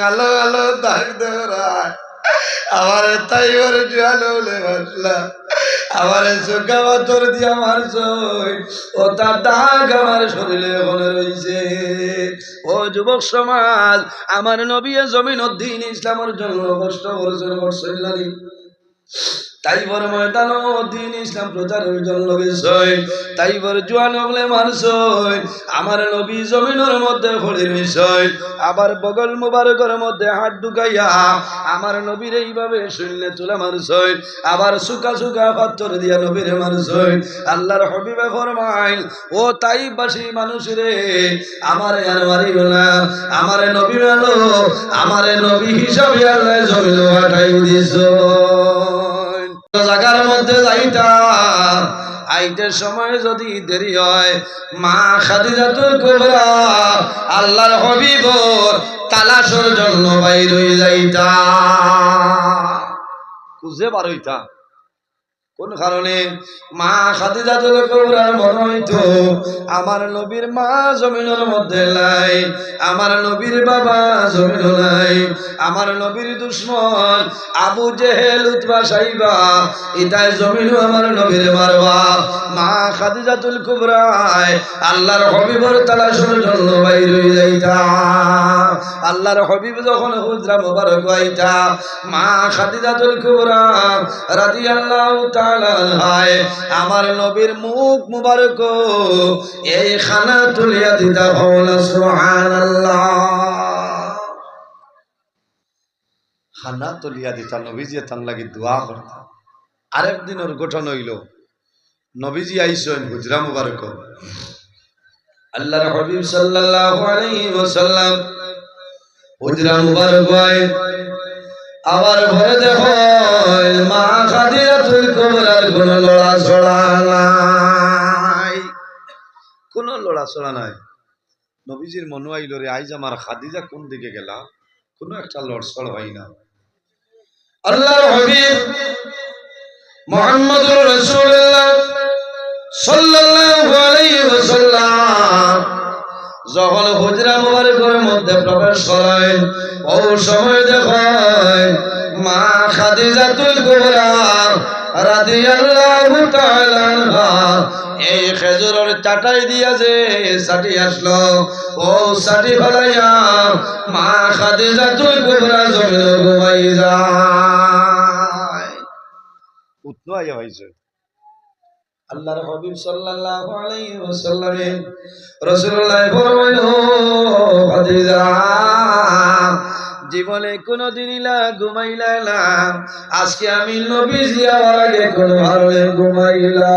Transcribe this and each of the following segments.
আলো আলো দাগ দেওয়ার আমার তাই ওরে জোয়ালো বলে ভাবলাম আমার চোখা পাথর দিয়ে আমার ও তার দাগ আমার শরীরে মনে রয়েছে ও যুবক সমাজ আমার নবী জমিন উদ্দিন ইসলামের জন্য কষ্ট করছেন নারী তাই বড় ময়দান দিন ইসলাম প্রচারের জন্য বিষয়। তাই বড় জোয়ান হলে মানুষ আমার নবী জমিনের মধ্যে হলির বিষয়। আবার বগল মুবারকের মধ্যে হাত ঢুকাইয়া আমার নবীর এইভাবে শূন্য তুলে মানুষ আবার সুকা সুকা পাথর দিয়া নবীর মানুষ আল্লাহর হবিবে ফরমাইল, ও তাই বাসী মানুষ রে, আমার আমার নবী মেলো আমার নবী হিসাবে আল্লাহ জমিন আইটের সময় যদি দেরি হয়, মা খাদিজাতুল কুবরা, আল্লাহর হবিবর তালাশর জন্য বাইর হয়ে যাইতা খুঁজে বার হইতা কোন কারণে? মা খাদিজাতুল কুবরার মনে হইতো। আমার নবীর মা জমিনের মধ্যে নাই। আমার নবীর বাবা জমিন নাই। আমার নবীর দুশ্মন আবু জেহেল, উতবা সাইবা ইতায় জমিনও আমার নবীর মারবা মা খাদিজাতুল কুবরায় আল্লাহর হবিবর তালাশের জন্য বাইর হয়ে যাইতা। আল্লাহর হবিব যখন হুজরা মোবারক আইতা মা খাদিজাতুল কুবরা রাদিয়াল্লাহু তাআলা আমার নবীর মুখ মুবারক এই খানা তুলিয়া হওলা সুবহানাল্লাহ। খানা তুলিয়া দিতা, নবীজি তান লাগি দোয়া করতা। আরেক দিনের গঠন হইল, নবীজি আইসেন হুজরা মুবারক আল্লাহর হাবিব সাল্লাল্লাহু আলাইহি ওয়াসাল্লাম হুজরা মুবারক হয় আবার ঘরে দেখো মা খাদিজাতুল কুবরার কোন লড়া ছড়া নাই। কোন লড়া ছড়া নাই। নবীজির মনে আইল রে, আইজ আমার খাদিজা কোন দিকে গেলা? কোনো একটা লড়ছড় হয় না। আল্লাহর হাবিব মুহাম্মদুর রাসূলুল্লাহ সাল্লাল্লাহু আলাইহি ওয়াসাল্লাম যখন হুজরা মুবারকের মধ্যে প্রবেশ করেন ও সময় দেখেন মা খাদিজাতুল কুবরা এই খেজুরের চাটাই দিয়া সাটি আসলো, ও সাটি ফলাইয়া মা খাদিজাতুল কুবরা জমিন ঘুমাই যায়। আল্লাহর হাবিব সাল্লাল্লাহু আলাইহি ওয়াসাল্লামে রাসূলুল্লাহ ফরমাইল খাদিজা জীবনে কোনদিন ইলা ঘুমাইলা না। আজকে আমি নবী জিয়ার আগে কোনো হারলে ঘুমাইলা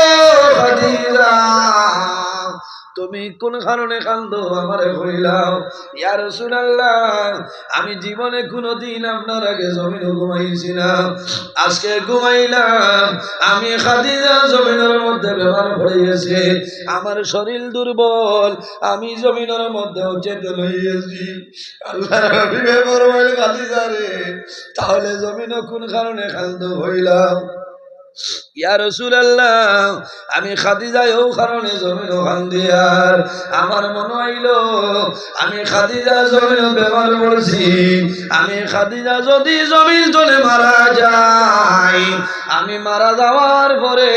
তুমি কোন কারণে কান্দ? আমারে কইলাও, ইয়া রাসূলুল্লাহ, আমি জীবনে কোনোদিন আপনার আগে জমিন ঘুমাইছি না। আজকে ঘুমাইলাম, আমি খাদিজা জমিনের মধ্যে ব্যবহার পড়ে আমার শরীর দুর্বল, আমি জমিনের মধ্যে চেতে লইয়েছি। আল্লাহ খাদিজা রে, তাহলে জমিন কোন কারণে কান্দ হইলাম? আমি খাদিজায় ও কারণে জমিন খান্দিয়ার আমার মনে হইল, আমি খাদিজা জমিন ব্যবহার করছি, আমি খাদিজা যদি জমিন তলে মারা যাই আমি মারা যাওয়ার পরে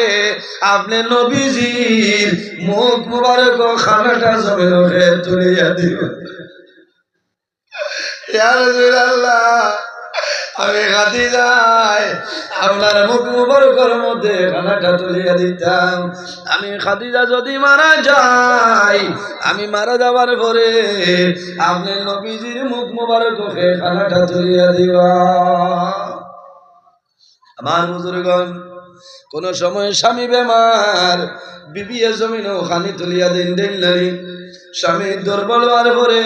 আপনি নবীজির মুখ মুবারক খানাটা জমিন তুলিয়া দিবেন। রাসূলুল্লাহ আমি খাতি যাই, আপনার মুখ মুবরকর মধ্যে খানাটা তুলিয়া দিতাম। আমি খাদিজা যদি মারা যাই, আমি মারা যাবার পরে আপনি নবীজির মুখ মুবারক খানাটা তুলিয়া দিবা। আমার বুজুর্গণ কোন সময় স্বামী বেমার বিবিএ জমিন খানি তুলিয়া দিন দিন নাই স্বামী দুর্বল হওয়ার পরে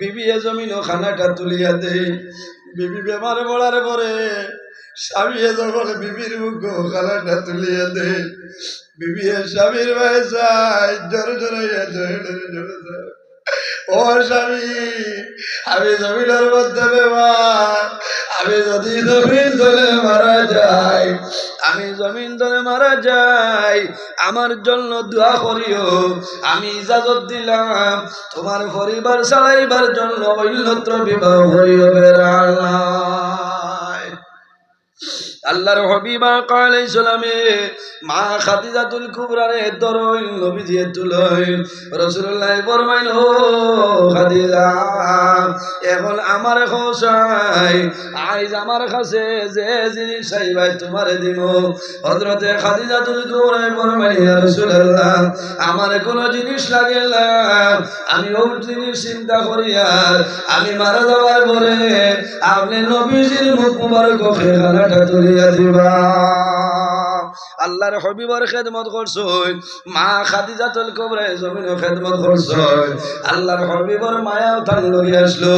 বিবিএ জমিন খানাটা তুলিয়া দেয় বিবি বেমার পড়ার পরে স্বামী যখন বিবির মুখ খালাটা তুলিয়ে দে বিবি স্বামীর ভাই যায় জোরে জোরে জোরে জোরে ও স্বামী, আমি জমিনের মধ্যে বেমার। আমি যদি জমিন ধরে মারা যাই, আমি জমিন ধরে মারা যাই, আমার জন্য দোয়া করিও। আমি ইজাজত দিলাম, তোমার পরিবার চালাইবার জন্য অন্যত্র বিবাহ করিও বেড়ালাই আল্লাহর হবিবা কালে সালামে, মা খাদিজাতুল কুবরারে দরই নবী দিয়ে তুলই ফরমাইল খাদিজা, এখন আমার খোসাই আইজ আমার কাছে যে জিনিস তোমারে হযরতে খাদিজাতুল আমার কোনো জিনিস লাগে না। আমি ও জিনিস চিন্তা করি আর আমি মারা যাওয়ার পরে আপনি নবীজির মুখ মুবারক খেলাটা তুলিয়া দিবা আল্লাহর হবিবর খেদমত করছই, মা খাদিজাতুল কুবরা জমিনে খেদমত করছই। আল্লাহর হবিবর মায়া থান লগি আসলো।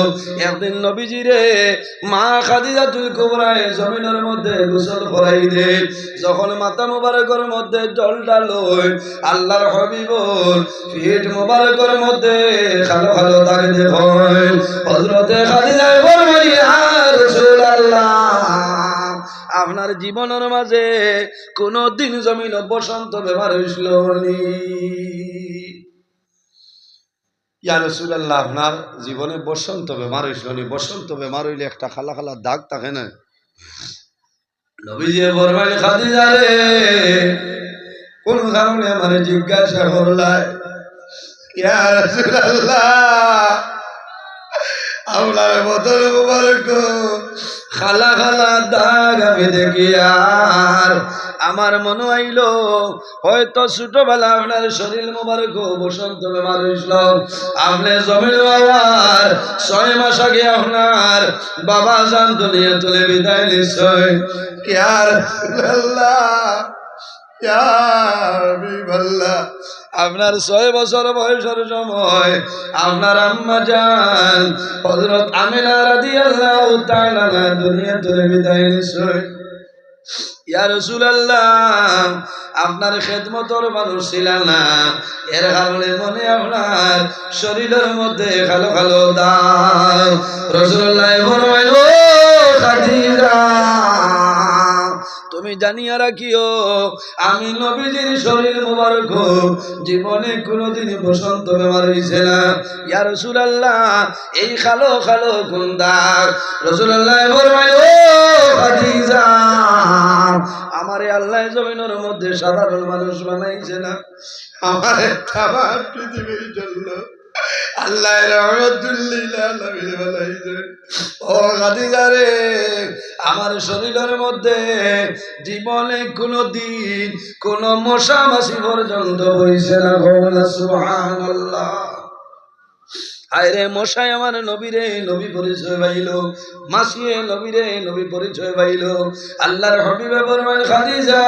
একদিন নবীজি রে, মা খাদিজাতুল কুবরা জমিনের মধ্যে গোসল করাই দে যখন মাথা মুবারকের মধ্যে জল ডালই আল্লাহর হবিবর পিঠ মুবারকের মধ্যে খালো খালো দাগ দেখেন হযরতে খাদিজা ফরমাই ইয়া রাসূলুল্লাহ আপনার জীবনের মাঝে কোন দিন জমিন বসন্ত ব্যবহার হয়েছিল আপনার জীবনে বসন্ত বেমার হয়েছিল বসন্ত বেমার হইলে একটা খালা খালা দাগ থাকে না। কোন কারণে আমার জিজ্ঞাসা রাসূলুল্লাহ, আপনার বদল মুবারক। খালা খালা দাগ আমি দেখি আর। আমার মনে আইল, হয়তো ছোটবেলা আপনার শরীর মোবারক বসন্ত বেমার হয়েছিল আপনি জমির বাবার ছয় মাস আগে আপনার বাবা জান দুনিয়া তুলে বিদায় নিশ্চয়। কি আর আপনার ছয় বছর বয়সের সময় আপনার আম্মা যান হযরত আমিনা দুনিয়া তুলে বিদায় নিশ্চয় আপনার খেদমতর মানুষ ছিল না। এর কারণে মনে আপনার শরীরের মধ্যে কালো কালো দাগ। রাসূলুল্লাহ তুমি জানিয়া রাখিও, আমি নবীজির শরীর মোবারক জীবনে কোনোদিন বসন্ত বেমার হয়েছে না। ইয়া রসুলাল্লাহ, এই খালো খালো ফরমায় ও খাদিজা, আমারে আল্লাহ জমিনের মধ্যে সাধারণ মানুষ বানাইছে না। আমার পৃথিবীর জন্য আল্লাহ আমার শরীরের মধ্যে জীবনে কোনো দিন কোন মশা মাসি পর্যন্ত হয়েছে না ভগবান সুবহানাল্লাহ। হায়রে মশাই, আমার নবীরে নবী পরিচয় পাইল। মাসিয়ে নবীরে নবী পরিচয় পাইল। আল্লাহর হবিবে বরমান খাদিজা,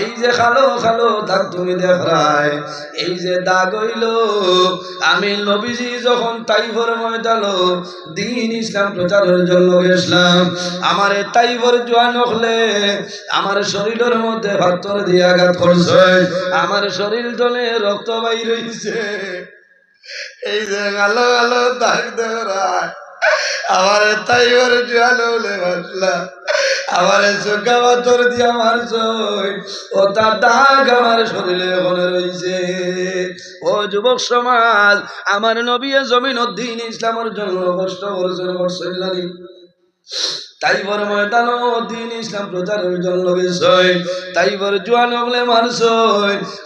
এই যে খালো খালো দাগ তুমি দেখায়, এই যে দাগ হইল, আমি নবীজি যখন তাইফর ময়দানো দিন ইসলাম প্রচারের জন্য গেছিলাম, আমার তাইফর জোয়ান হলে আমার শরীরের মধ্যে ভাতর দিয়ে আঘাত করছে, আমার শরীর জলে রক্ত বাইর হইছে। এই যে গালো গালো দাগ দেওয়ার আমার তাই ওরে জোয়ান হলে ভাবলাম আমার চোখা পাথর দিয়ে আমার ও তার দাগ আমার শরীরে এখন রয়েছে। ও যুবক সমাজ, আমার নবী জমিন দিন ইসলামের জন্য কষ্ট অর্জন করছেন নানি তাই বড় ময়দান দিন ইসলাম প্রচারের জন্য বিষয় তাই বড় জোয়ান হলে মানুষ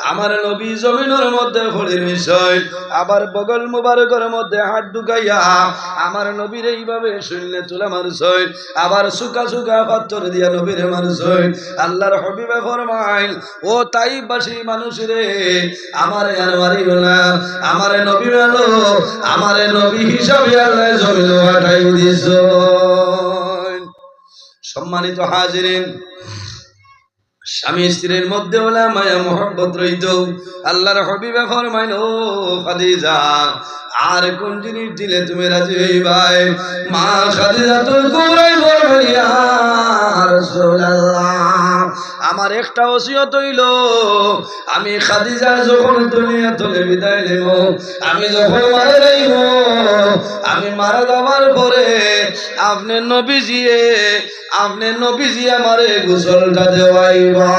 আমার নবী জমিনের মধ্যে ফলির বিষয় আবার বগল মুবারকের মধ্যে হাত ঢুকাইয়া আমার নবীর এইভাবে শূন্য তুলে মানুষ আবার সুকা সুকা পাথর দিয়া নবীরে মানুষ আল্লাহর হবিবে ফরমাইল ও তাই বাসি মানুষ রে আমার আর মারিল না। আমার নবী আলো আমার নবী হিসাবে আল্লাহ জমিন সম্মানিত হাজিরিন, স্বামী স্ত্রীর মধ্যে ওলা মায়া, মোহব্বত রইত আল্লাহর হবিবে ফরমাইন ও খাদিজা, আর কোন জিনিস দিলে তুমি রাজি হইবাই? মা খাদিজা তুই কুবরাই বলিয়া রাসূলুল্লাহ। আমার একটা ওসিয়ত হইল, আমি খাদিজা যখন দুনিয়া তুলে বিদায় নেব, আমি যখন মারা যাইব, আমি মারা যাওয়ার পরে আপনি নবীজিয়ে আপনি নবীজি আমারে গোসলটা দেওয়াইবা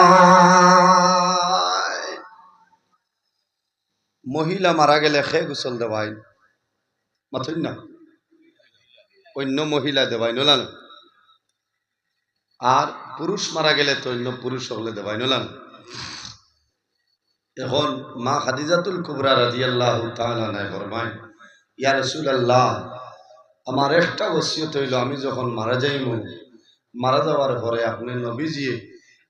মহিলা মারা গেলে খে গোসল দেওয়াই মাথুন না? অন্য মহিলা দেওয়াই নলান আর পুরুষ মারা গেলে তো অন্য পুরুষ হলে দেওয়াই নলান এখন মা খাদিজাতুল কুবরা তাআলা নাই ফরমায়, ইয়া রাসূলুল্লাহ, আমার একটা ওসিয়ত হইল আমি যখন মারা যাইব মারা যাওয়ার পরে আপনি নবীজি,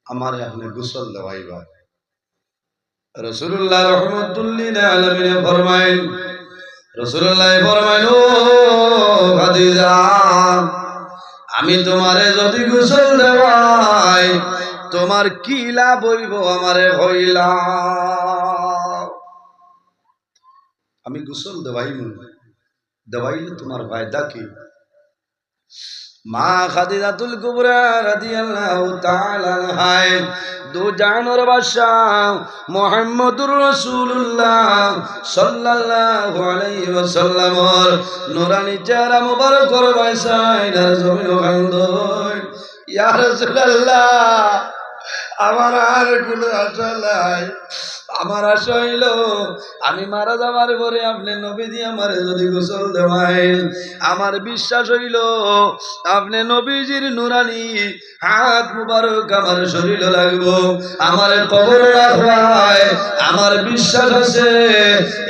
আমার আপনি গোসল দেওয়াইবা। রসুল্লাহ রহমতুল্লিল আলমিনে ফরমাইন রসুল্লাহ ফরমাইন ও খাদিজা আমি তোমারে যদি গোসল দেওয়াই, তোমার কি লাভ হইব আমারে হইলা? আমি গোসল মনে দেওয়াইলে তোমার ফায়দা কি? মা খাদিজাতুল কুবরা রাদিয়াল্লাহু তাআলা আনহায়। দু জানোর বাদশাহ মুহাম্মদুর রাসূলুল্লাহ সাল্লাল্লাহু আলাইহি ওয়াসাল্লামর নূরানি চেহারা মুবারকর বাইসাইনার জমিন কান্দই ইয়া রাসূলুল্লাহ, আমার আর কোনো আশা নাই। আমার আশা হইল, আমি মারা যাওয়ার পরে আপনি নবীজি আমারে যদি গোসল দেওয়াই আমার বিশ্বাস হইল, আপনি নবীজির নুরানি, হাত মুবারক আমার শরীরে লাগবো, আমার কবর রাখবাই। আমার বিশ্বাস আছে,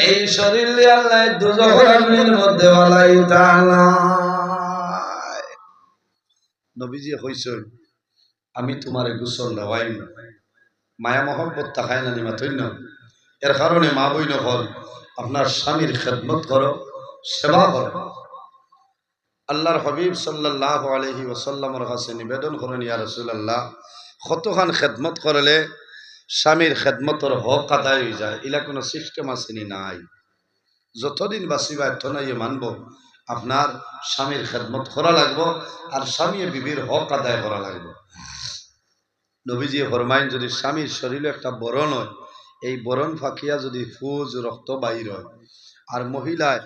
এই শরীর দিয়ে আল্লাহ দুজনের মধ্যে ওয়ালাই তাআলা নবীজি কইছেন, আমি তোমারে গোসল দেওয়াই মায়া মহব্বত তাকায় না নিমা তৈন্য। এর কারণে মা বই নকল আপনার স্বামীর খেদমত করো, সেবা করো। আল্লাহর হবিব সাল্লাহ আলহি ওসাল্লামর কাছে নিবেদন করেন, ইয়া রসুল্লাহ কতখান খেদমত করলে স্বামীর খেদমতর হক আদায় হয়ে যায়? এলা কোনো সিস্টেম আসেনি নাই। যতদিন বাঁচিবা এত নাই মানব, আপনার স্বামীর খেদমত করা লাগবো, আর স্বামী বিবির হক আদায় করা লাগবে। নবীজি ফরমাইন, যদি স্বামীর শরীরে একটা বরণ হয়, এই বরণ ফাঁকিয়া যদি ফুজ, রক্ত বাহির হয়। আর মহিলায়